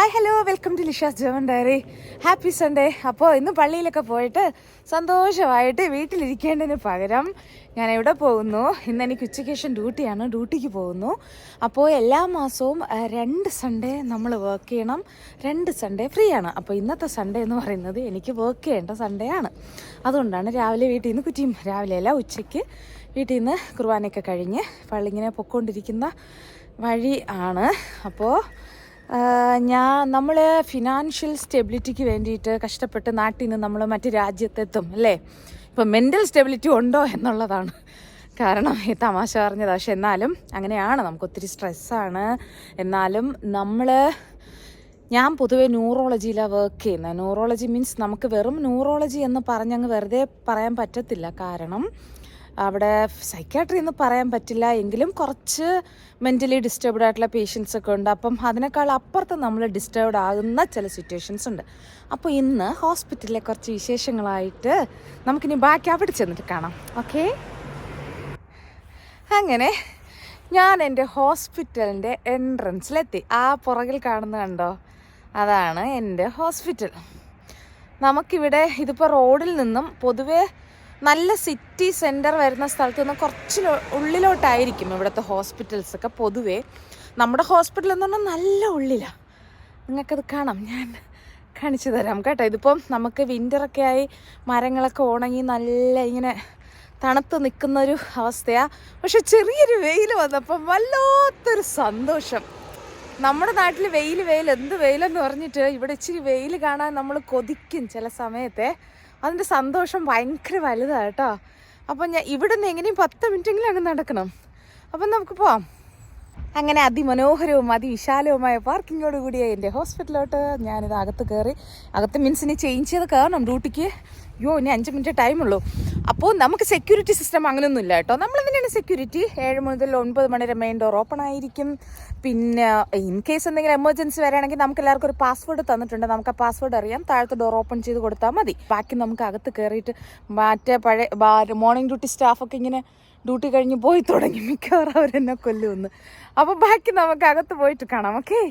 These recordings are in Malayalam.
Hi hello welcome to Lisha's ജവൻ diary happy Sunday അപ്പോൾ ഇന്ന് പള്ളിയിലൊക്കെ പോയിട്ട് സന്തോഷമായിട്ട് വീട്ടിലിരിക്കേണ്ടതിന് പകരം ഞാൻ എവിടെ പോകുന്നു. ഇന്ന് എനിക്ക് ഉച്ചക്കേഷൻ ഡ്യൂട്ടിയാണ്. ഡ്യൂട്ടിക്ക് പോകുന്നു. അപ്പോൾ എല്ലാ മാസവും രണ്ട് സൺഡേ നമ്മൾ വർക്ക് ചെയ്യണം. രണ്ട് സൺഡേ ഫ്രീ ആണ്. അപ്പോൾ ഇന്നത്തെ സൺഡേ എന്ന് പറയുന്നത് എനിക്ക് വർക്ക് ചെയ്യേണ്ട സൺഡേ ആണ്. അതുകൊണ്ടാണ് രാവിലെ വീട്ടിൽ നിന്ന് കുറ്റിയും രാവിലെ അല്ല ഉച്ചയ്ക്ക് വീട്ടിൽ നിന്ന് കുർബാനയൊക്കെ കഴിഞ്ഞ് പള്ളി ഇങ്ങനെ പൊക്കോണ്ടിരിക്കുന്ന വഴി ആണ്. അപ്പോൾ ഞാൻ നമ്മൾ ഫിനാൻഷ്യൽ സ്റ്റെബിലിറ്റിക്ക് വേണ്ടിയിട്ട് കഷ്ടപ്പെട്ട് നാട്ടിൽ നിന്ന് നമ്മൾ മറ്റ് രാജ്യത്തെത്തും അല്ലേ? ഇപ്പം മെന്റൽ സ്റ്റെബിലിറ്റി ഉണ്ടോ എന്നുള്ളതാണ് കാരണം ഈ തമാശ പറഞ്ഞത്. പക്ഷെ എന്നാലും അങ്ങനെയാണ്. നമുക്ക് ഒത്തിരി സ്ട്രെസ്സാണ് എന്നാലും നമ്മൾ ഞാൻ പൊതുവെ ന്യൂറോളജിയിലാണ് വർക്ക് ചെയ്യുന്നത് ന്യൂറോളജി മീൻസ് നമുക്ക് വെറും ന്യൂറോളജി എന്ന് പറഞ്ഞങ്ങ് വെറുതെ പറയാൻ പറ്റത്തില്ല. കാരണം അവിടെ സൈക്കാട്രി എന്ന് പറയാൻ പറ്റില്ല. എങ്കിലും കുറച്ച് മെന്റലി ഡിസ്റ്റർബ്ഡ് ആയിട്ടുള്ള പേഷ്യൻസ് ഒക്കെ ഉണ്ട്. അപ്പം അതിനേക്കാൾ അപ്പുറത്ത് നമ്മൾ ഡിസ്റ്റർബ്ഡ് ആകുന്ന ചില സിറ്റുവേഷൻസ് ഉണ്ട്. അപ്പോൾ ഇന്ന് ഹോസ്പിറ്റലിലെ കുറച്ച് വിശേഷങ്ങളായിട്ട് നമുക്കിനി ബാക്കി അവിടെ ചെന്നിട്ട് കാണാം. ഓക്കെ അങ്ങനെ ഞാൻ എന്റെ ഹോസ്പിറ്റലിന്റെ എൻട്രൻസിലെത്തി ആ പുറകിൽ കാണുന്ന കണ്ടോ? അതാണ് എന്റെ ഹോസ്പിറ്റൽ നമുക്കിവിടെ ഇതിപ്പോൾ റോഡിൽ നിന്നും പൊതുവേ നല്ല സിറ്റി സെന്റർ വരുന്ന സ്ഥലത്ത് നിന്ന് കുറച്ച് ഉള്ളിലോട്ടായിരിക്കും ഇവിടുത്തെ ഹോസ്പിറ്റൽസ് ഒക്കെ പൊതുവേ. നമ്മുടെ ഹോസ്പിറ്റൽ എന്ന് പറഞ്ഞാൽ നല്ല ഉള്ളിലാണ് നിങ്ങൾക്കത് കാണാം. ഞാൻ കാണിച്ചു തരാം കേട്ടോ. ഇതിപ്പം നമുക്ക് വിന്ററൊക്കെ ആയി മരങ്ങളൊക്കെ ഉണങ്ങി നല്ല ഇങ്ങനെ തണുത്ത് നിൽക്കുന്നൊരു അവസ്ഥയാണ് പക്ഷെ ചെറിയൊരു വെയിൽ വന്നപ്പം വല്ലാത്തൊരു സന്തോഷം. നമ്മുടെ നാട്ടിൽ വെയിൽ വെയിൽ എന്ത് വെയിലെന്ന് പറഞ്ഞിട്ട് ഇവിടെ ഇച്ചിരി വെയിൽ കാണാൻ നമ്മൾ കൊതിക്കും ചില സമയത്തെ. അതിന്റെ സന്തോഷം ഭയങ്കര വലുതാണ് കേട്ടോ. അപ്പം ഞാൻ ഇവിടെ നിന്ന് എങ്ങനെയും പത്ത് മിനിറ്റെങ്കിലും അങ്ങ് നടക്കണം. അപ്പം നമുക്ക് പോവാം. അങ്ങനെ അതിമനോഹരവും അതിവിശാലവുമായ പാർക്കിങ്ങോട് കൂടിയ എന്റെ ഹോസ്പിറ്റലിലോട്ട് ഞാനിത് അകത്ത് കയറി. അകത്ത് മീൻസ് ഇനി ചേഞ്ച് ചെയ്ത് കയറണം ഡ്യൂട്ടിക്ക് അയ്യോ ഇനി അഞ്ച് മിനിറ്റ് ടൈമുള്ളൂ അപ്പോൾ നമുക്ക് സെക്യൂരിറ്റി സിസ്റ്റം അങ്ങനെയൊന്നും ഇല്ല കേട്ടോ. നമ്മൾ തന്നെയാണ് സെക്യൂരിറ്റി ഏഴ് മുതൽ ഒൻപത് മണി വരെ മെയിൻ ഡോർ ഓപ്പൺ ആയിരിക്കും. പിന്നെ ഇൻ കേസ് എന്തെങ്കിലും എമർജൻസി വരാണെങ്കിൽ നമുക്ക് എല്ലാവർക്കും ഒരു പാസ്വേഡ് തന്നിട്ടുണ്ട്. നമുക്ക് ആ പാസ്വേഡ് അറിയാം. താഴത്തെ ഡോർ ഓപ്പൺ ചെയ്ത് കൊടുത്താൽ മതി. ബാക്കി നമുക്ക് അകത്ത് കയറിയിട്ട് മറ്റേ പഴയ മോർണിംഗ് ഡ്യൂട്ടി സ്റ്റാഫൊക്കെ ഇങ്ങനെ ഡ്യൂട്ടി കഴിഞ്ഞ് പോയി തുടങ്ങി. മിക്കവാറും അവരെന്നെ കൊല്ലുമെന്ന്. അപ്പോൾ ബാക്കി നമുക്ക് അകത്ത് പോയിട്ട് കാണാം. ഓക്കേ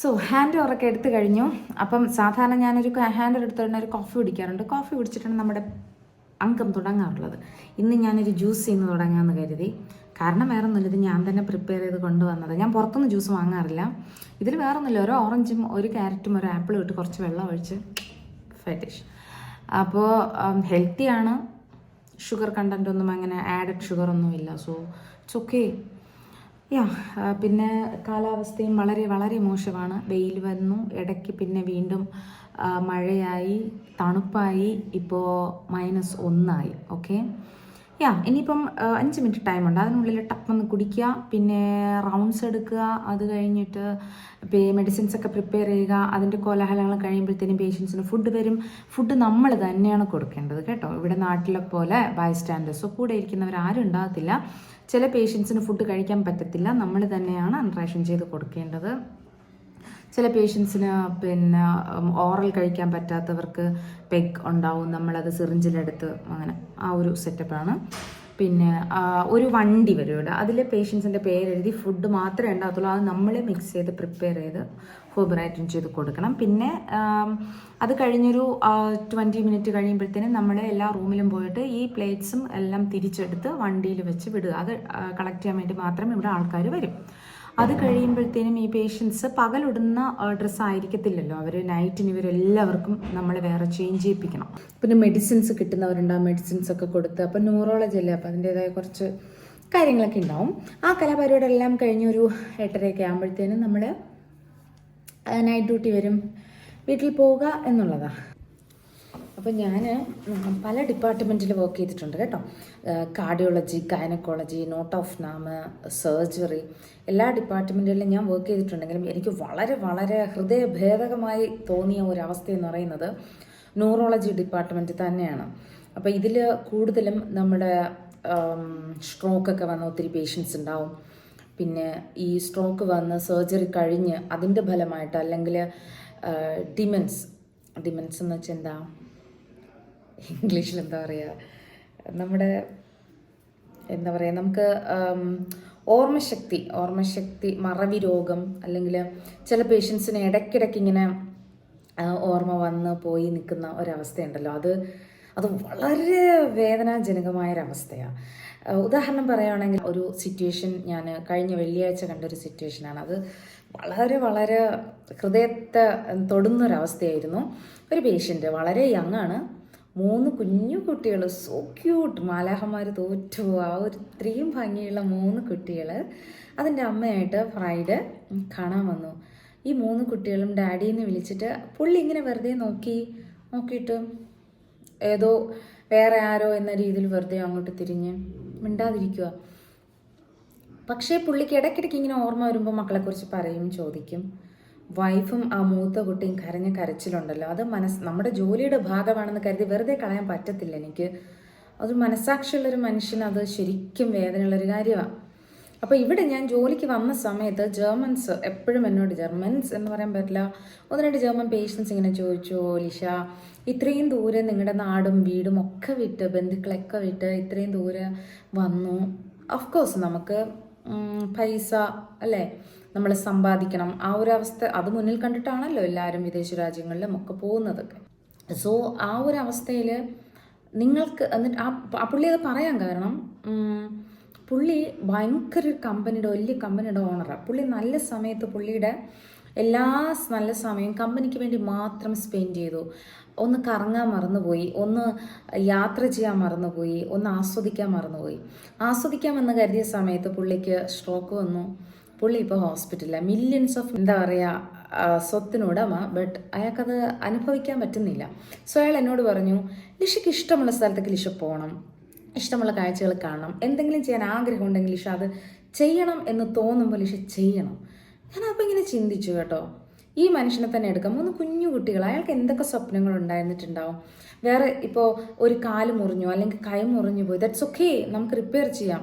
സോ ഹാൻഡ് ഓറൊക്കെ എടുത്തു കഴിഞ്ഞു. അപ്പം സാധാരണ ഞാനൊരു ഹാൻഡ് എടുത്തു കഴിഞ്ഞാൽ ഒരു കോഫി കുടിക്കാറുണ്ട്. കോഫി കുടിച്ചിട്ടാണ് നമ്മുടെ അംഗം തുടങ്ങാറുള്ളത്. ഇന്ന് ഞാനൊരു ജ്യൂസ് ചെയ്യുന്ന തുടങ്ങാമെന്ന് കരുതി. കാരണം വേറെ ഒന്നുമില്ല ഇത് ഞാൻ തന്നെ പ്രിപ്പയർ ചെയ്ത് കൊണ്ടുവന്നത്. ഞാൻ പുറത്തുനിന്ന് ജ്യൂസ് വാങ്ങാറില്ല. ഇതിൽ വേറെ ഒന്നുമില്ല ഒരു ഓറഞ്ചും ഒരു ക്യാരറ്റും ഒരു ആപ്പിളും ഇട്ട് കുറച്ച് വെള്ളം ഒഴിച്ച് ഫെറ്റിഷ് അപ്പോൾ ഹെൽത്തിയാണ് ഷുഗർ കണ്ടന്റ് ഒന്നും അങ്ങനെ ആഡഡ് ഷുഗർ ഒന്നും ഇല്ല സോ ഇറ്റ്സ് ഓക്കെ യാ പിന്നെ കാലാവസ്ഥയും വളരെ വളരെ മോശമാണ്. വെയിൽ വന്നു ഇടയ്ക്ക് പിന്നെ വീണ്ടും മഴയായി തണുപ്പായി ഇപ്പോൾ മൈനസ് ഒന്നായി ഓക്കെ യാ ഇനിയിപ്പം അഞ്ച് മിനിറ്റ് ടൈമുണ്ട് അതിനുള്ളിൽ ടപ്പൊന്ന് കുടിക്കുക പിന്നെ റൗണ്ട്സ് എടുക്കുക അത് കഴിഞ്ഞിട്ട് മെഡിസിൻസ് ഒക്കെ പ്രിപ്പയർ ചെയ്യുക അതിന്റെ കോലാഹലങ്ങൾ കഴിയുമ്പോഴത്തേനും പേഷ്യൻസിന് ഫുഡ് വരും. ഫുഡ് നമ്മൾ തന്നെയാണ് കൊടുക്കേണ്ടത് കേട്ടോ. ഇവിടെ നാട്ടിലെ പോലെ ബൈ സ്റ്റാൻഡേഴ്സോ കൂടെ ഇരിക്കുന്നവർ ആരും ഉണ്ടാകത്തില്ല. ചില പേഷ്യൻസിന് ഫുഡ് കഴിക്കാൻ പറ്റത്തില്ല. നമ്മൾ തന്നെയാണ് അൺറേഷൻ ചെയ്ത് കൊടുക്കേണ്ടത്. ചില പേഷ്യൻസിന് പിന്നെ ഓറൽ കഴിക്കാൻ പറ്റാത്തവർക്ക് പെഗ് ഉണ്ടാവും. നമ്മളത് സിറിഞ്ചിലെടുത്ത് അങ്ങനെ ആ ഒരു സെറ്റപ്പാണ് പിന്നെ ഒരു വണ്ടി വരും ഇവിടെ. അതിൽ പേഷ്യൻസിന്റെ പേരെഴുതി ഫുഡ് മാത്രമേ ഉണ്ടാകത്തുള്ളൂ. അത് നമ്മൾ മിക്സ് ചെയ്ത് പ്രിപ്പയർ ചെയ്ത് ഫോബറൈറ്റൻ ചെയ്ത് കൊടുക്കണം. പിന്നെ അത് കഴിഞ്ഞൊരു ട്വന്റി മിനിറ്റ് കഴിയുമ്പോഴത്തേനും നമ്മൾ എല്ലാ റൂമിലും പോയിട്ട് ഈ പ്ലേറ്റ്സും എല്ലാം തിരിച്ചെടുത്ത് വണ്ടിയിൽ വെച്ച് വിടുക. അത് കളക്ട് ചെയ്യാൻ വേണ്ടി മാത്രം ഇവിടെ ആൾക്കാർ വരും. അത് കഴിയുമ്പോഴത്തേനും ഈ പേഷ്യൻസ് പകലിടുന്ന ഡ്രസ്സ് ആയിരിക്കത്തില്ലല്ലോ. അവർ നൈറ്റിന് ഇവരെല്ലാവർക്കും നമ്മൾ വേറെ ചേഞ്ച് ചെയ്യിപ്പിക്കണം. പിന്നെ മെഡിസിൻസ് കിട്ടുന്നവരുണ്ടാവും മെഡിസിൻസ് ഒക്കെ കൊടുത്ത്. അപ്പം ന്യൂറോളജി അല്ലേ? അപ്പം അതിന്റെതായ കുറച്ച് കാര്യങ്ങളൊക്കെ ഉണ്ടാവും. ആ കലാപരിപാടി എല്ലാം കഴിഞ്ഞ് ഒരു എട്ടരയൊക്കെ ആകുമ്പോഴത്തേനും നമ്മൾ നൈറ്റ് ഡ്യൂട്ടി വരും. വീട്ടിൽ പോവുക എന്നുള്ളതാണ് അപ്പോൾ ഞാൻ പല ഡിപ്പാർട്ട്മെന്റിൽ വർക്ക് ചെയ്തിട്ടുണ്ട് കേട്ടോ. കാർഡിയോളജി ഗൈനക്കോളജി നോട്ട് ഓഫ് നാമ് സർജറി എല്ലാ ഡിപ്പാർട്ട്മെന്റുകളിലും ഞാൻ വർക്ക് ചെയ്തിട്ടുണ്ടെങ്കിലും എനിക്ക് വളരെ വളരെ ഹൃദയഭേദകമായി തോന്നിയ ഒരു അവസ്ഥ എന്ന് പറയുന്നത് ന്യൂറോളജി ഡിപ്പാർട്ട്മെന്റ് തന്നെയാണ്. അപ്പോൾ ഇതിൽ കൂടുതലും നമ്മുടെ സ്ട്രോക്കൊക്കെ വന്ന ഒത്തിരി പേഷ്യൻസ് ഉണ്ടാവും. പിന്നെ ഈ സ്ട്രോക്ക് വന്ന് സർജറി കഴിഞ്ഞ് അതിന്റെ ഫലമായിട്ട് അല്ലെങ്കിൽ ഡിമെൻസ് ഡിമെൻസ് എന്ന് വെച്ചാൽ എന്താ? ഇംഗ്ലീഷിൽ എന്താ പറയുക നമ്മുടെ എന്താ പറയുക നമുക്ക് ഓർമ്മശക്തി ഓർമ്മശക്തി മറവി രോഗം അല്ലെങ്കിൽ ചില പേഷ്യൻസിന് ഇടയ്ക്കിടയ്ക്ക് ഇങ്ങനെ ഓർമ്മ വന്ന് പോയി നിൽക്കുന്ന ഒരവസ്ഥയുണ്ടല്ലോ. അത് അത് വളരെ വേദനാജനകമായൊരവസ്ഥയാണ് ഉദാഹരണം പറയുകയാണെങ്കിൽ ഒരു സിറ്റുവേഷൻ ഞാൻ കഴിഞ്ഞ വെള്ളിയാഴ്ച കണ്ടൊരു സിറ്റുവേഷനാണ്. അത് വളരെ വളരെ ഹൃദയത്തെ തൊടുന്നൊരവസ്ഥയായിരുന്നു. ഒരു പേഷ്യന്റ് വളരെ യങ്ങാണ്. മൂന്ന് കുഞ്ഞു കുട്ടികൾ സോ ക്യൂട്ട് മാലാഹന്മാർ തോറ്റു. ആ ഒരു ഇത്രയും ഭംഗിയുള്ള മൂന്ന് കുട്ടികൾ അതിന്റെ അമ്മയായിട്ട് ഫ്രൈഡ് കാണാൻ വന്നു. ഈ മൂന്ന് കുട്ടികളും ഡാഡിന്ന് വിളിച്ചിട്ട് പുള്ളി ഇങ്ങനെ വെറുതെ നോക്കി നോക്കിയിട്ട് ഏതോ വേറെ ആരോ എന്ന രീതിയിൽ വെറുതെ അങ്ങോട്ട് തിരിഞ്ഞ് മിണ്ടാതിരിക്കുക പക്ഷേ പുള്ളിക്ക് ഇടയ്ക്കിടയ്ക്ക് ഇങ്ങനെ ഓർമ്മ വരുമ്പോൾ മക്കളെക്കുറിച്ച് പറയും ചോദിക്കും. വൈഫും ആ മൂത്ത കുട്ടിയും കരഞ്ഞ കരച്ചിലുണ്ടല്ലോ. അത് മനസ് നമ്മുടെ ജോലിയുടെ ഭാഗമാണെന്ന് കരുതി വെറുതെ കളയാൻ പറ്റത്തില്ല എനിക്ക്. അത് മനസ്സാക്ഷിയുള്ളൊരു മനുഷ്യന് അത് ശരിക്കും വേദനയുള്ളൊരു കാര്യമാണ് അപ്പോൾ ഇവിടെ ഞാൻ ജോലിക്ക് വന്ന സമയത്ത് ജർമ്മൻസ് എപ്പോഴും എന്നോട് ജർമ്മൻസ് എന്ന് പറയാൻ പറ്റില്ല. ഒന്ന് രണ്ട് ജർമ്മൻ പേഷ്യൻസ് ഇങ്ങനെ ചോദിച്ചു ലിഷ ഇത്രയും ദൂരെ നിങ്ങളുടെ നാടും വീടും ഒക്കെ വിട്ട് ബന്ധുക്കളൊക്കെ വിട്ട് ഇത്രയും ദൂരെ വന്നു. ഓഫ് കോഴ്സ് നമുക്ക് പൈസ അല്ലേ? നമ്മൾ സമ്പാദിക്കണം. ആ ഒരു അവസ്ഥ അത് മുന്നിൽ കണ്ടിട്ടാണല്ലോ എല്ലാവരും വിദേശ രാജ്യങ്ങളിലും ഒക്കെ പോകുന്നതൊക്കെ. സോ ആ ഒരു അവസ്ഥയിൽ നിങ്ങൾക്ക് എന്നിട്ട് ആ പുള്ളി അത് പറയാൻ കാരണം പുള്ളി ഭയങ്കര കമ്പനിയുടെ വലിയ കമ്പനിയുടെ ഓണറാണ് പുള്ളി നല്ല സമയത്ത് പുള്ളിയുടെ എല്ലാ നല്ല സമയം കമ്പനിക്ക് വേണ്ടി മാത്രം സ്പെൻഡ് ചെയ്തു. ഒന്ന് കറങ്ങാൻ മറന്നുപോയി ഒന്ന് യാത്ര ചെയ്യാൻ മറന്നുപോയി ഒന്ന് ആസ്വദിക്കാൻ മറന്നുപോയി. ആസ്വദിക്കാമെന്ന് കരുതിയ സമയത്ത് പുള്ളിക്ക് സ്ട്രോക്ക് വന്നു. പുള്ളി ഇപ്പോൾ ഹോസ്പിറ്റലിലാണ് മില്യൻസ് ഓഫ് എന്താ പറയുക സ്വത്തിനുടമ ബട്ട് അയാൾക്കത് അനുഭവിക്കാൻ പറ്റുന്നില്ല. സോ അയാൾ എന്നോട് പറഞ്ഞു ലിഷയ്ക്ക് ഇഷ്ടമുള്ള സ്ഥലത്തേക്ക് ലിഷ പോകണം ഇഷ്ടമുള്ള കാഴ്ചകൾ കാണണം. എന്തെങ്കിലും ചെയ്യാൻ ആഗ്രഹം ഉണ്ടെങ്കിൽ ലിഷ അത് ചെയ്യണം എന്ന് തോന്നുമ്പോൾ ലിഷ ചെയ്യണം. ഞാൻ അപ്പോൾ ഇങ്ങനെ ചിന്തിച്ചു കേട്ടോ. ഈ മനുഷ്യനെ തന്നെ എടുക്കാം. മൂന്ന് കുഞ്ഞു കുട്ടികൾ അയാൾക്ക് എന്തൊക്കെ സ്വപ്നങ്ങൾ ഉണ്ടായിരുന്നിട്ടുണ്ടാവും? വേറെ ഇപ്പോൾ ഒരു കാൽ മുറിഞ്ഞു അല്ലെങ്കിൽ കൈ മുറിഞ്ഞു പോയി ദാറ്റ്സ് ഓക്കെ നമുക്ക് റിപ്പയർ ചെയ്യാം.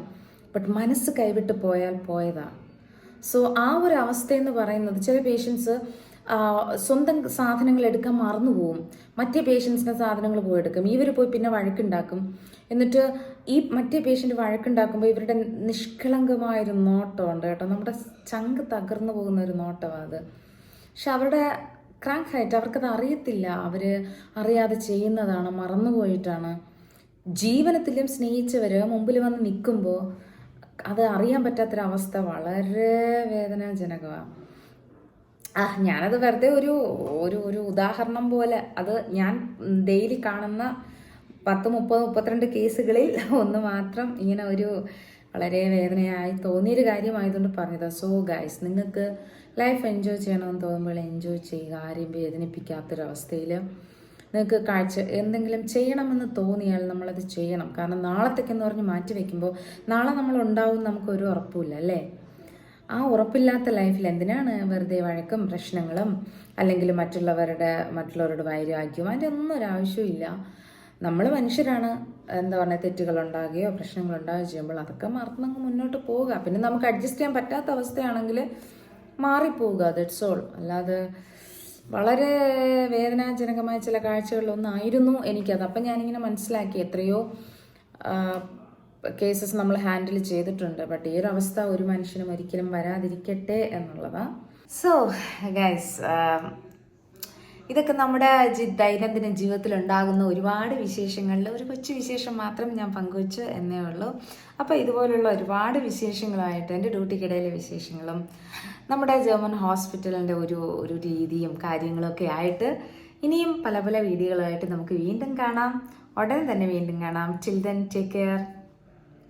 ബട്ട് മനസ്സ് കൈവിട്ട് പോയാൽ പോയതാ. സോ ആ ഒരു അവസ്ഥ എന്ന് പറയുന്നത് ചില പേഷ്യൻസ് സ്വന്തം സാധനങ്ങൾ എടുക്കാൻ മറന്നു പോവും. മറ്റേ പേഷ്യൻസിന്റെ സാധനങ്ങൾ പോയി എടുക്കും. ഇവർ പോയി പിന്നെ വഴക്കുണ്ടാക്കും. എന്നിട്ട് ഈ മറ്റേ പേഷ്യന്റ് വഴക്കുണ്ടാക്കുമ്പോൾ ഇവരുടെ നിഷ്കളങ്കമായൊരു നോട്ടമുണ്ട് കേട്ടോ. നമ്മുടെ ചങ്ക് തകർന്നു പോകുന്ന ഒരു നോട്ടമാണ് അത്. പക്ഷെ അവരുടെ ക്രാങ്ക് ഹൈറ്റ് അവർക്കത് അറിയത്തില്ല. അവർ അറിയാതെ ചെയ്യുന്നതാണ് മറന്നുപോയിട്ടാണ് ജീവനത്തിലും സ്നേഹിച്ചവർ മുമ്പിൽ വന്ന് നിൽക്കുമ്പോൾ അത് അറിയാൻ പറ്റാത്തൊരവസ്ഥ വളരെ വേദനാജനകമാണ് ആ ഞാനത് വെറുതെ ഒരു ഒരു ഒരു ഉദാഹരണം പോലെ അത് ഞാൻ ഡെയിലി കാണുന്ന പത്ത് മുപ്പത് മുപ്പത്തിരണ്ട് കേസുകളിൽ ഒന്ന് മാത്രം ഇങ്ങനെ ഒരു വളരെ വേദനയായി തോന്നിയൊരു കാര്യമായതുകൊണ്ട് പറഞ്ഞതാണ് സോ ഗൈസ് നിങ്ങൾക്ക് ലൈഫ് എൻജോയ് ചെയ്യണമെന്ന് തോന്നുമ്പോൾ എൻജോയ് ചെയ്യുക ആരെയും വേദനിപ്പിക്കാത്തൊരവസ്ഥയിൽ നിങ്ങൾക്ക് കാഴ്ച എന്തെങ്കിലും ചെയ്യണമെന്ന് തോന്നിയാൽ നമ്മളത് ചെയ്യണം. കാരണം നാളത്തേക്കെന്ന് പറഞ്ഞ് മാറ്റി വെക്കുമ്പോൾ നാളെ നമ്മൾ ഉണ്ടാവും നമുക്കൊരു ഉറപ്പില്ല അല്ലേ? ആ ഉറപ്പില്ലാത്ത ലൈഫിൽ എന്തിനാണ് വെറുതെ വഴക്കും പ്രശ്നങ്ങളും അല്ലെങ്കിൽ മറ്റുള്ളവരുടെ മറ്റുള്ളവരുടെ വൈരാഗ്യവും അതിന്റെ ഒന്നും ഒരു ആവശ്യമില്ല നമ്മൾ മനുഷ്യരാണ്. എന്താ പറയുക തെറ്റുകൾ ഉണ്ടാകുകയോ പ്രശ്നങ്ങൾ ഉണ്ടാകുകയോ ചെയ്യുമ്പോൾ അതൊക്കെ മറന്നങ്ങ് മുന്നോട്ട് പോവുക. പിന്നെ നമുക്ക് അഡ്ജസ്റ്റ് ചെയ്യാൻ പറ്റാത്ത അവസ്ഥയാണെങ്കിൽ മാറിപ്പോവുക. ദറ്റ്സ് ഓൾ അല്ലാതെ വളരെ വേദനാജനകമായ ചില കാഴ്ചകളിലൊന്നായിരുന്നു എനിക്കത്. അപ്പം ഞാനിങ്ങനെ മനസ്സിലാക്കി എത്രയോ കേസസ് നമ്മൾ ഹാൻഡിൽ ചെയ്തിട്ടുണ്ട്. ബട്ട് ഈ ഒരു അവസ്ഥ ഒരു മനുഷ്യനും ഒരിക്കലും വരാതിരിക്കട്ടെ എന്നുള്ളതാണ് സോ ഗൈസ് ഇതൊക്കെ നമ്മുടെ ദൈനംദിന ജീവിതത്തിൽ ഉണ്ടാകുന്ന ഒരുപാട് വിശേഷങ്ങളിൽ ഒരു കൊച്ചു വിശേഷം മാത്രം ഞാൻ പങ്കുവച്ചു എന്നേ ഉള്ളൂ. അപ്പോൾ ഇതുപോലുള്ള ഒരുപാട് വിശേഷങ്ങളുമായിട്ട് എന്റെ ഡ്യൂട്ടിക്കിടയിലെ വിശേഷങ്ങളും നമ്മുടെ ജർമ്മൻ ഹോസ്പിറ്റലിന്റെ ഒരു ഒരു രീതിയും കാര്യങ്ങളൊക്കെ ആയിട്ട് ഇനിയും പല പല വീഡിയോകളായിട്ട് നമുക്ക് വീണ്ടും കാണാം. ഉടനെ തന്നെ വീണ്ടും കാണാം. Chill then take care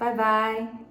bye bye